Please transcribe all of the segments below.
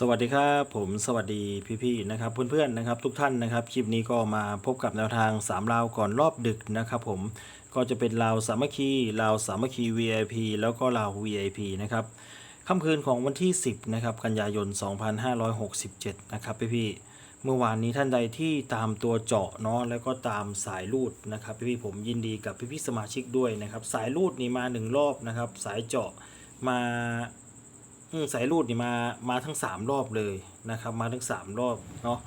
สวัสดีครับผมสวัสดีพี่ๆนะครับเพื่อนๆนะครับทุกท่านนะครับคลิปนี้ก็มาพบกับแนวทาง3ราวก่อนรอบดึกนะครับผมก็จะเป็นราวสามัคคีราวสามัคคี VIP แล้วก็ราว VIP นะครับค่ำคืนของวันที่ 10นะครับกันยายน 2567นะครับพี่ๆเมื่อวานนี้ท่านใดที่ตามตัวเจาะเนาะแล้วก็ตามสายรูดนะครับพี่ๆผมยินดีกับพี่ๆสมาชิกด้วยนะครับสายรูดนี่มาหนึ่งรอบนะครับสายเจาะมา สายรูดนี่มามาทั้งสามรอบเลยนะครับ มาทั้งสามรอบเนาะ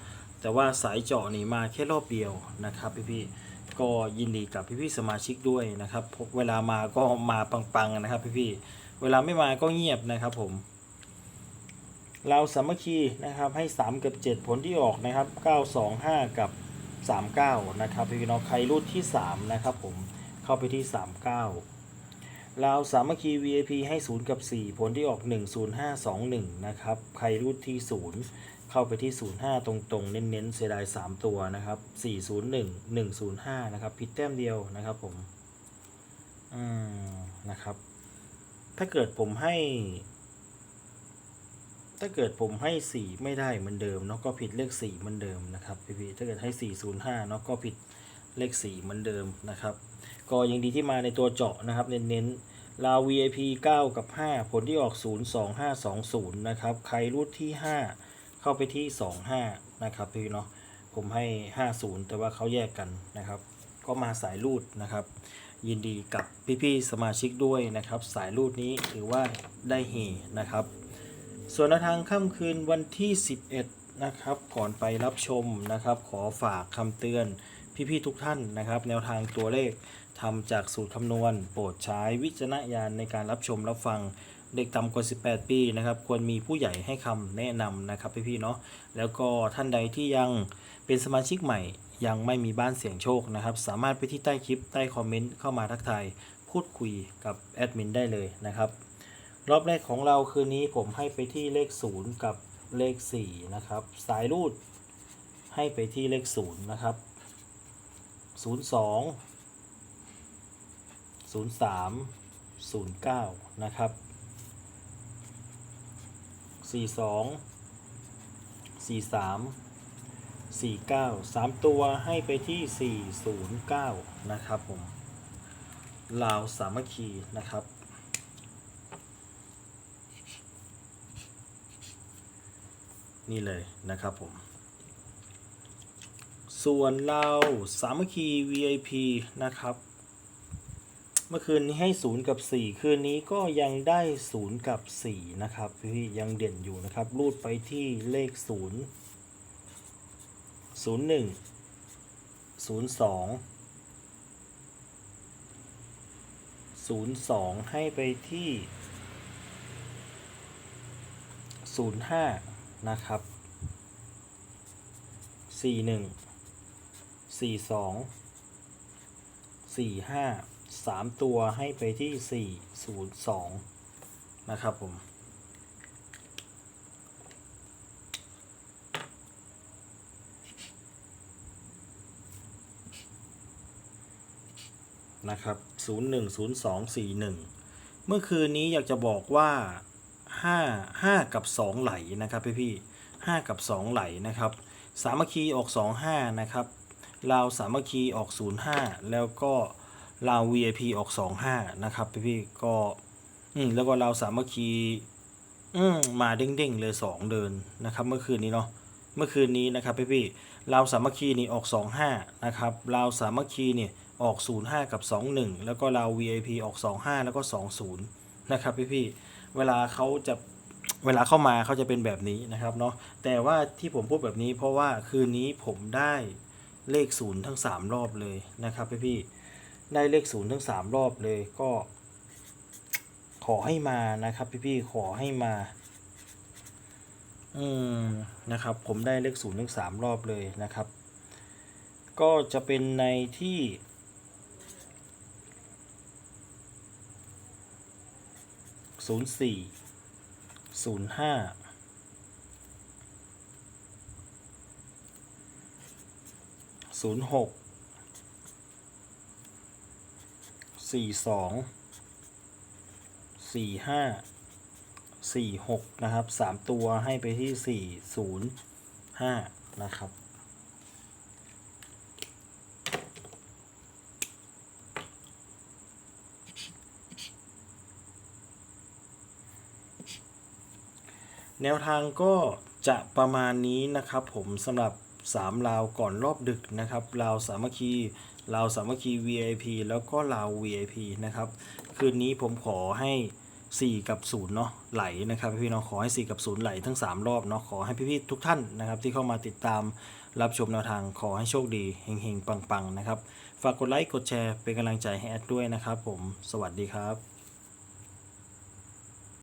แต่ว่าสายเจาะนี่มาแค่รอบเดียวนะครับพี่ๆก็ยินดีกับพี่ๆสมาชิกด้วยนะครับเวลามาก็มาปังๆนะครับพี่ๆเวลาไม่มาก็เงียบนะครับผม เราสามัคคีนะครับให้ 3 กับ 7 ผลที่ออกนะครับ 9 2 5 กับ 39 นะครับพี่น้องใครรุ่นที่ 3 นะครับผมเข้าไปที่ 39 ลาวสามัคคี VIP ให้ 0 กับ 4 ผลที่ออก 10521 นะครับ ใครรูดที่ 0 เข้าไปที่ 05 ตรงๆ เน้นๆ เสียดาย 3 ตัวนะครับ 401 105 นะครับ ผิดแต้มเดียวนะครับผม อืม นะครับ ถ้าเกิดผมให้ ถ้าเกิดผมให้ 4 ไม่ได้เหมือนเดิมเนาะ ก็ผิดเลข 4 เหมือนเดิมนะครับพี่ๆถ้าเกิดให้ 405 เนาะ ก็ผิด เลข 4 เหมือนเดิมนะครับ ก็ยังดีที่มาในตัวเจาะนะครับ เน้นๆลาว VIP 9 กับ 5 ผลที่ออก 02520 นะครับ ใครรูดที่ 5 เข้าไปที่ 25 นะครับพี่เนาะผมให้ 50 แต่ว่าเขาแยกกันนะครับ ก็มาสายรูดนะครับ ยินดีกับพี่ๆสมาชิกด้วยนะครับ สายรูดนี้ถือว่าได้เฮนะครับ ส่วนทางค่ำคืนวันที่ 11 นะครับ ก่อนไปรับชมนะครับ ขอฝากคำเตือน พี่ๆทุกท่านนะครับ แนวทางตัวเลขทำจากสูตรคำนวณ โปรดใช้วิจารณญาณในการรับชมรับฟังเด็กต่ำกว่า 18 ปีนะครับ ควรมีผู้ใหญ่ให้คำแนะนำนะครับพี่ๆเนาะแล้วก็ท่านใดที่ยังเป็นสมาชิกใหม่ ยังไม่มีบ้านเสี่ยงโชคนะครับ สามารถไปที่ใต้คลิปใต้คอมเมนต์เข้ามาทักทายพูดคุยกับแอดมินได้เลยนะครับ รอบแรกของเราคืนนี้ผมให้ไปที่เลข 0 กับเลข 4 นะครับ สายรูดให้ไปที่เลข 0 นะครับ 02 03 09นะครับ42 43 49 3ตัวให้ไปที่409นะครับผมลาวสามัคคีนะครับนี่เลยนะครับผม ส่วนเราสามัคคี VIP นะครับ เมื่อคืนนี้ให้ 0 กับ 4 คืนนี้ก็ยังได้ 0 กับ 4 นะครับพี่ยังเด่นอยู่นะครับ รูดไปที่เลข 0 01 02 02 ให้ไปที่ 05 นะครับ 41 42 45 3ตัวให้ไปที่402นะครับผมนะครับ 010241 เมื่อคืนนี้อยากจะบอกว่า 5 5 กับ 2 ไหลนะครับพี่พี่5กับ 2 ไหลนะครับ สามัคคีออก 25 นะครับ ลาวสามัคคีออก 05 แล้วก็ลาว VIP ออก 25 นะครับพี่พี่ก็อืมแล้วก็ลาวสามัคคีอืมมาเด้งๆเลย 2 เดินนะครับ เมื่อคืนนี้เนาะเมื่อคืนนี้นะครับพี่พี่ลาวสามัคคีนี่ออก 25 นะครับลาวสามัคคีนี่ออก 05 กับ 21 แล้วก็ลาว VIP ออก 25 แล้วก็ 20 นะครับพี่พี่เวลาเขาจะเวลาเข้ามาเขาจะเป็นแบบนี้นะครับเนาะแต่ว่าที่ผมพูดแบบนี้เพราะว่าคืนนี้ผมได้ เลขศูนย์ทั้ง3รอบเลยนะครับพี่พี่ได้เลขศูนย์ทั้ง3รอบเลยก็ ขอให้มานะครับพี่พี่ขอให้มา อืมนะครับ ผมได้เลขศูนย์ทั้ง3รอบเลยนะครับ ก็จะเป็นในที่ศูนย์สี่ศูนย์ห้า ศูนย์หกสี่สองสี่ห้าสี่หกนะครับสามตัวให้ไปที่สี่ศูนย์ห้านะครับ แนวทางก็จะประมาณนี้นะครับผมสำหรับ 3 ลาวก่อนรอบดึกนะครับลาวสามัคคีลาวสามัคคี VIP แล้วก็ลาว VIP นะครับ คืนนี้ผมขอให้ 4 กับ0เนาะไหลนะครับพี่น้องขอให้ 4 กับ 0 ไหลทั้ง 3 รอบเนาะขอให้พี่ๆทุกท่านนะครับ ที่เข้ามาติดตามรับชมแนวทางขอให้โชคดีเฮงๆ ปังๆ นะครับ ฝากกดไลค์กดแชร์เป็นกำลังใจให้แอดด้วยนะครับผมสวัสดีครับ